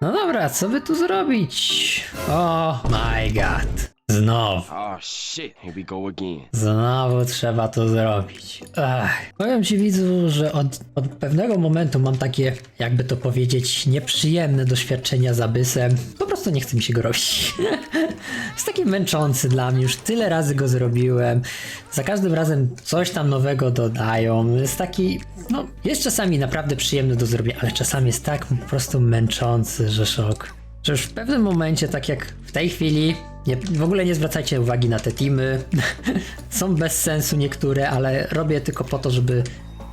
No dobra, co by tu zrobić? O my god. Znowu. Oh shit, here we go again. Znowu trzeba to zrobić. Ach. Powiem ci widzu, że od, od pewnego momentu mam takie, jakby to powiedzieć, nieprzyjemne doświadczenia z Abysem. Po prostu nie chce mi się go robić. Jest taki męczący dla mnie, już tyle razy go zrobiłem. Za każdym razem coś tam nowego dodają. Jest taki, no, jest czasami naprawdę przyjemny do zrobienia, ale czasami jest tak po prostu męczący, że szok. Że już w pewnym momencie, tak jak w tej chwili, nie, w ogóle nie zwracajcie uwagi na te teamy. Są bez sensu niektóre, ale robię tylko po to, żeby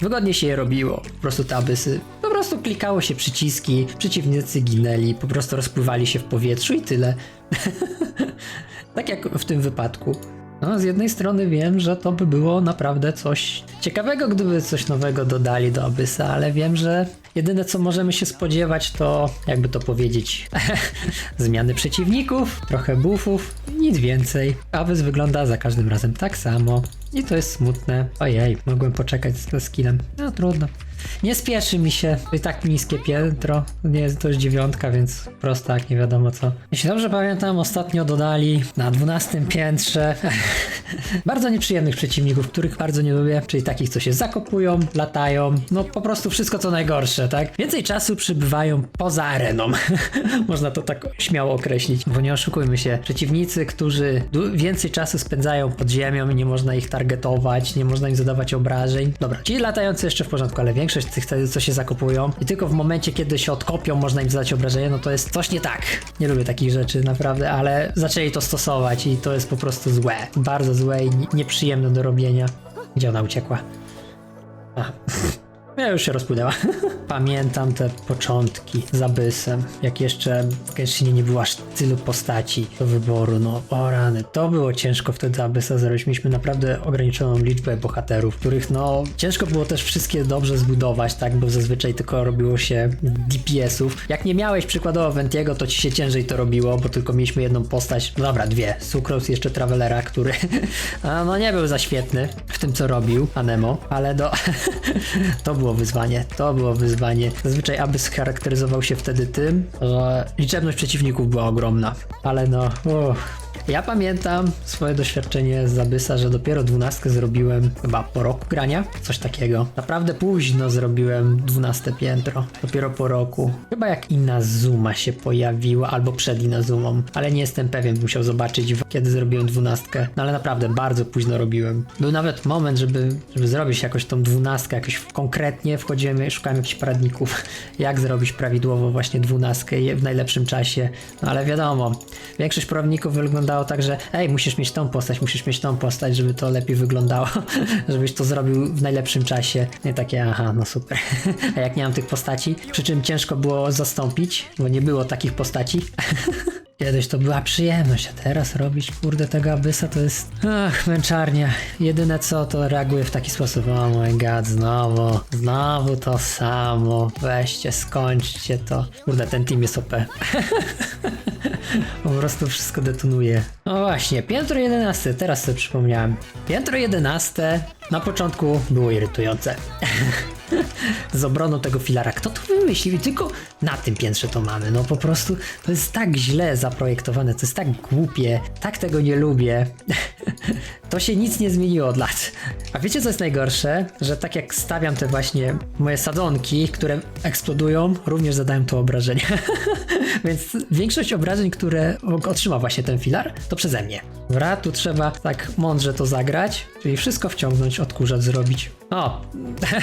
wygodnie się je robiło. Po prostu te abysy. Po prostu klikało się przyciski, przeciwnicy ginęli, po prostu rozpływali się w powietrzu i tyle. tak jak w tym wypadku. No, z jednej strony wiem, że to by było naprawdę coś ciekawego, gdyby coś nowego dodali do Abyssa, ale wiem, że jedyne co możemy się spodziewać to, jakby to powiedzieć, zmiany przeciwników, trochę buffów, nic więcej. Abyss wygląda za każdym razem tak samo i to jest smutne. Ojej, mogłem poczekać z skillem. No trudno. Nie spieszy mi się, i tak niskie piętro, nie jest to już dziewiątka, więc prosto jak nie wiadomo co. Jeśli dobrze pamiętam, ostatnio dodali na 12 piętrze bardzo nieprzyjemnych przeciwników, których bardzo nie lubię, czyli takich, co się zakopują, latają, no po prostu wszystko co najgorsze, tak? Więcej czasu przybywają poza areną, można to tak śmiało określić, bo nie oszukujmy się, przeciwnicy, którzy więcej czasu spędzają pod ziemią nie można ich targetować, nie można im zadawać obrażeń. Dobra, ci latający jeszcze w porządku, ale większość tych, co się zakopują i tylko w momencie, kiedy się odkopią, można im zadać obrażenie, no to jest coś nie tak. Nie lubię takich rzeczy, naprawdę, ale zaczęli to stosować i to jest po prostu złe. Bardzo złe i nie- nieprzyjemne do robienia. Gdzie ona uciekła? A. Ja już się rozpłynęła. Pamiętam te początki z Abysem, jak jeszcze w Genshinie nie było aż tylu postaci do wyboru, no o rany, to było ciężko wtedy Abysa zrobić. Mieliśmy naprawdę ograniczoną liczbę bohaterów, których no ciężko było też wszystkie dobrze zbudować, tak, bo zazwyczaj tylko robiło się DPS-ów. Jak nie miałeś przykładowo Ventiego, to ci się ciężej to robiło, bo tylko mieliśmy jedną postać, no dobra, dwie, Sucrose i jeszcze Travelera, który no nie był za świetny w tym co robił, Anemo, ale do to było wyzwanie, to było wyzwanie. Zazwyczaj Abyss charakteryzował się wtedy tym, że liczebność przeciwników była ogromna, ale no, uff. Ja pamiętam swoje doświadczenie z Abyssa, że dopiero dwunastkę zrobiłem chyba po roku grania, coś takiego. Naprawdę późno zrobiłem dwunaste piętro, dopiero po roku. Chyba jak Inazuma się pojawiła, albo przed Inazumą, ale nie jestem pewien, musiał zobaczyć kiedy zrobiłem dwunastkę. No ale naprawdę bardzo późno robiłem. Był nawet moment, żeby, żeby zrobić jakoś tą dwunastkę, jakoś konkretnie wchodziłem, szukałem jakichś poradników, jak zrobić prawidłowo właśnie dwunastkę w najlepszym czasie. No ale wiadomo, większość poradników wyglądało tak, że ej, musisz mieć tą postać, musisz mieć tą postać, żeby to lepiej wyglądało, żebyś to zrobił w najlepszym czasie. Nie takie, aha, no super. A jak nie mam tych postaci, przy czym ciężko było zastąpić, bo nie było takich postaci. Kiedyś to była przyjemność, a teraz robić kurde tego abysa to jest. Ach, męczarnia. Jedyne co to reaguje w taki sposób. O my god, znowu, znowu to samo. Weźcie, skończcie to. Kurde, ten team jest OP. Po prostu wszystko detonuje. No właśnie, piętro 11, teraz sobie przypomniałem. Piętro 11 na początku było irytujące. Z obroną tego filara. Kto to wymyślił? I tylko na tym piętrze to mamy. No po prostu to jest tak źle zaprojektowane, to jest tak głupie, tak tego nie lubię. To się nic nie zmieniło od lat. A wiecie co jest najgorsze? Że tak jak stawiam te właśnie moje sadzonki, które eksplodują, również zadają to obrażenia. Więc większość obrażeń, które otrzyma właśnie ten filar, to przeze mnie. Dobra, tu trzeba tak mądrze to zagrać, czyli wszystko wciągnąć, odkurzacz zrobić. O!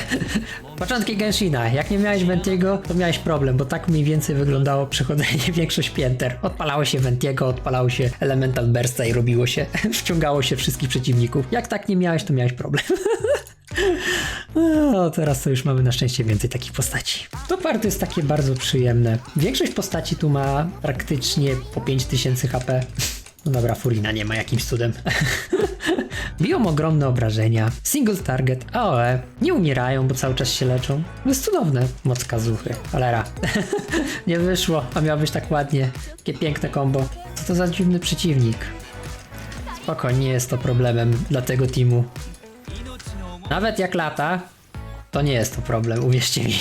Początki Genshina. Jak nie miałeś Ventiego, to miałeś problem, bo tak mniej więcej wyglądało przechodzenie większość pięter. Odpalało się Ventiego, odpalało się Elemental Bursta i robiło się, wciągało się wszystkich przeciwników. Jak tak nie miałeś, to miałeś problem. No, teraz to już mamy na szczęście więcej takich postaci. To party jest takie bardzo przyjemne. Większość postaci tu ma praktycznie po 5000 HP. No dobra, Furina nie ma jakimś cudem. Biją ogromne obrażenia. Single target, AOE. Nie umierają, bo cały czas się leczą. To jest cudowne. Moc kazuchy. Cholera. nie wyszło, a miało być tak ładnie. Takie piękne combo. Co to za dziwny przeciwnik? Spoko, nie jest to problemem dla tego teamu. Nawet jak lata, to nie jest to problem, uwierzcie mi.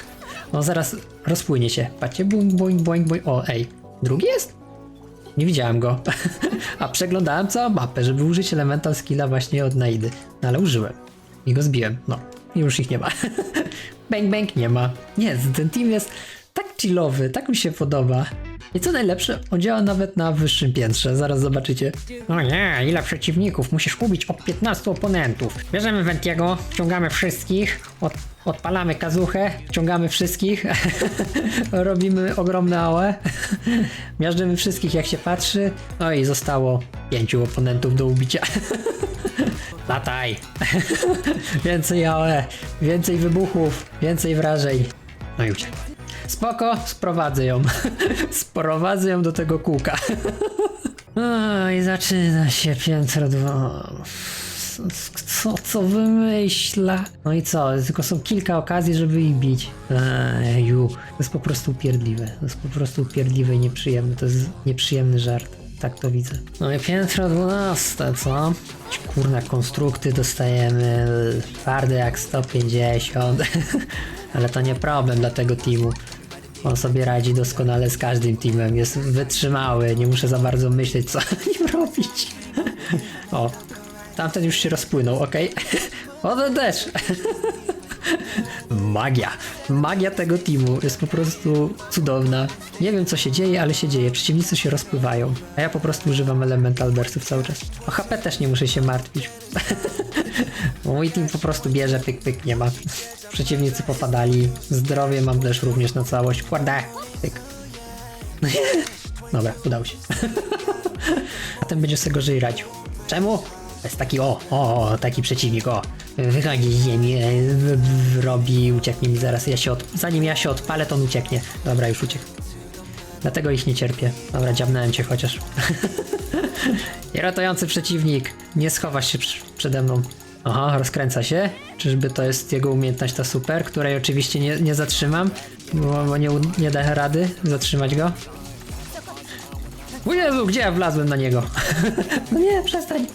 On zaraz rozpłynie się. Patrzcie, boing, boing, boing, boing. O, ej. Drugi jest? Nie widziałem go. A przeglądałem całą mapę, żeby użyć elemental skilla właśnie od Naidy. No ale użyłem. I go zbiłem. No. I już ich nie ma. bang, bang, nie ma. Nie, ten team jest tak chillowy, tak mi się podoba. I co najlepsze, on działa nawet na wyższym piętrze, zaraz zobaczycie. O nie, ile przeciwników, musisz ubić od 15 oponentów. Bierzemy Ventiego, wciągamy wszystkich, od, odpalamy kazuchę, wciągamy wszystkich, robimy ogromne AOE, miażdżymy wszystkich jak się patrzy, no i zostało pięciu oponentów do ubicia. Lataj! więcej AOE, więcej wybuchów, więcej wrażeń. No i uciekł. Spoko, sprowadzę ją. sprowadzę ją do tego kółka. I zaczyna się piętro dwa. Co, co wymyśla? No i co? Tylko są kilka okazji, żeby ich bić. Eju, to jest po prostu upierdliwe. To jest po prostu upierdliwe i nieprzyjemne. To jest nieprzyjemny żart. Tak to widzę. No i piętro 12, co? Kurna, konstrukty dostajemy. Twarde jak 150. Ale to nie problem dla tego teamu. On sobie radzi doskonale z każdym teamem. Jest wytrzymały, nie muszę za bardzo myśleć, co nim robić. O, tamten już się rozpłynął, ok? O, też. Magia. Magia tego teamu jest po prostu cudowna. Nie wiem co się dzieje, ale się dzieje. Przeciwnicy się rozpływają. A ja po prostu używam elemental burstów cały czas. O HP też nie muszę się martwić. Mój team po prostu bierze, pyk, pyk, nie ma. Przeciwnicy popadali. Zdrowie mam też również na całość. Kładę. Pyk. Dobra, udało się. A ten będzie sobie gorzej radził. Czemu? Jest taki o, o, taki przeciwnik, o. Wychodzi z ziemi, e, robi, ucieknie mi zaraz. Ja się od... Zanim ja się odpalę, to on ucieknie. Dobra, już uciekł. Dlatego ich nie cierpię. Dobra, dziabnąłem cię chociaż. I ratujący przeciwnik. Nie schowasz się przede mną. Aha, rozkręca się. Czyżby to jest jego umiejętność ta super, której oczywiście nie, nie zatrzymam, bo, bo nie, nie da rady zatrzymać go. O Jezu, gdzie ja wlazłem na niego? no nie, przestań.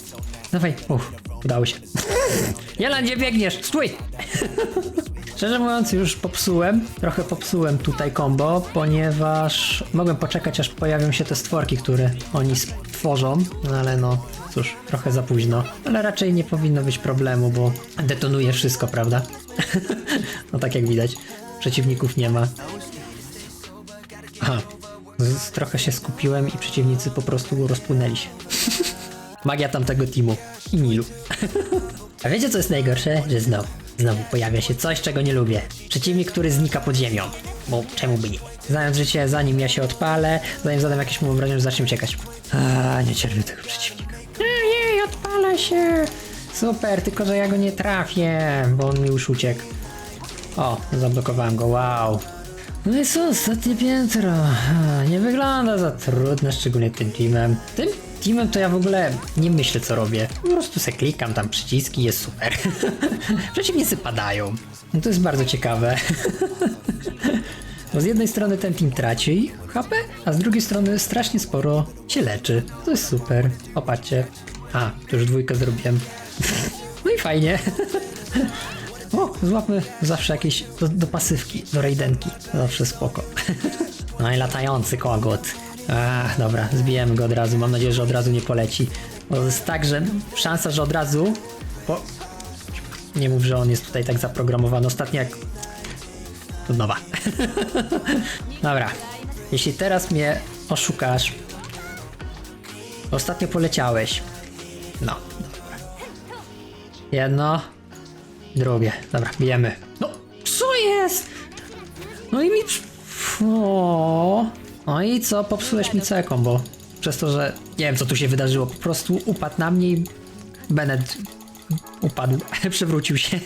Dawaj, uff, udało się. Jelan, gdzie biegniesz? Stój! Szczerze mówiąc, już popsułem, trochę popsułem tutaj combo, ponieważ mogłem poczekać, aż pojawią się te stworki, które oni stworzą, no ale no, cóż, trochę za późno. Ale raczej nie powinno być problemu, bo detonuje wszystko, prawda? no tak jak widać, przeciwników nie ma. Aha, trochę się skupiłem i przeciwnicy po prostu rozpłynęli się. Magia tamtego teamu i Nilu. A wiecie co jest najgorsze? Że znowu, znowu pojawia się coś, czego nie lubię. Przeciwnik, który znika pod ziemią. Bo czemu by nie? Znając życie, zanim ja się odpalę, zanim zadam jakieś mu obrażenie, zacznie uciekać. A nie cierpię tego przeciwnika. Jej, odpala się! Super, tylko że ja go nie trafię, bo on mi już uciekł. O, zablokowałem go, wow. No i co, ostatnie piętro. Nie wygląda za trudne, szczególnie tym teamem. Tym teamem to ja w ogóle nie myślę co robię. Po prostu se klikam tam przyciski, jest super. Przeciwnicy padają. No to jest bardzo ciekawe. Bo z jednej strony ten team traci HP, a z drugiej strony strasznie sporo się leczy. To jest super. Opatrzcie. A, to już dwójkę zrobiłem. No i fajnie. O, złapmy zawsze jakieś do, do pasywki, do rejdenki. Zawsze spoko. No i latający kogut. Ach, dobra, zbijemy go od razu. Mam nadzieję, że od razu nie poleci. Bo jest tak, że szansa, że od razu... Po... Nie mów, że on jest tutaj tak zaprogramowany. Ostatnio jak... Nowa. Dobra. Jeśli teraz mnie oszukasz... Ostatnio poleciałeś. No, dobra. Jedno, Drugie. Dobra, bijemy. No, co jest? No i mi... O. No i co? Popsułeś mi całe combo. Przez to, że nie wiem co tu się wydarzyło. Po prostu upadł na mnie i Bennett upadł. Przewrócił się.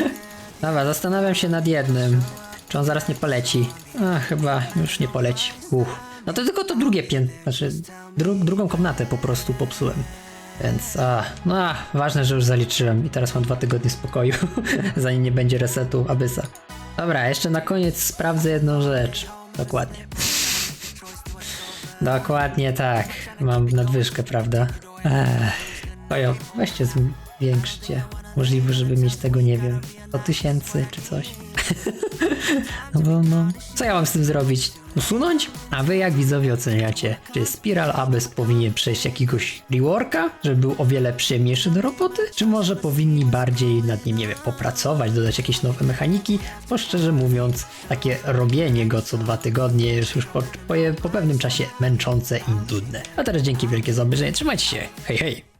Dobra, zastanawiam się nad jednym. Czy on zaraz nie poleci? A, chyba już nie poleci. Uch. No to tylko to drugie piętro, znaczy dru drugą komnatę po prostu popsułem. Więc, a, no, a, ważne, że już zaliczyłem i teraz mam dwa tygodnie spokoju, zanim nie będzie resetu Abysa. Dobra, jeszcze na koniec sprawdzę jedną rzecz. Dokładnie. Dokładnie tak. Mam nadwyżkę, prawda? Ech. Ojo, weźcie zwiększcie. Możliwe, żeby mieć tego, nie wiem, 100 tysięcy czy coś. No bo no, co ja mam z tym zrobić? Usunąć? A wy jak widzowie oceniacie? Czy Spiral Abyss powinien przejść jakiegoś reworka, żeby był o wiele przyjemniejszy do roboty? Czy może powinni bardziej nad nim, nie wiem, popracować, dodać jakieś nowe mechaniki? Bo szczerze mówiąc, takie robienie go co dwa tygodnie jest już po, po, po pewnym czasie męczące i nudne. A teraz dzięki wielkie za obejrzenie, trzymajcie się, hej hej!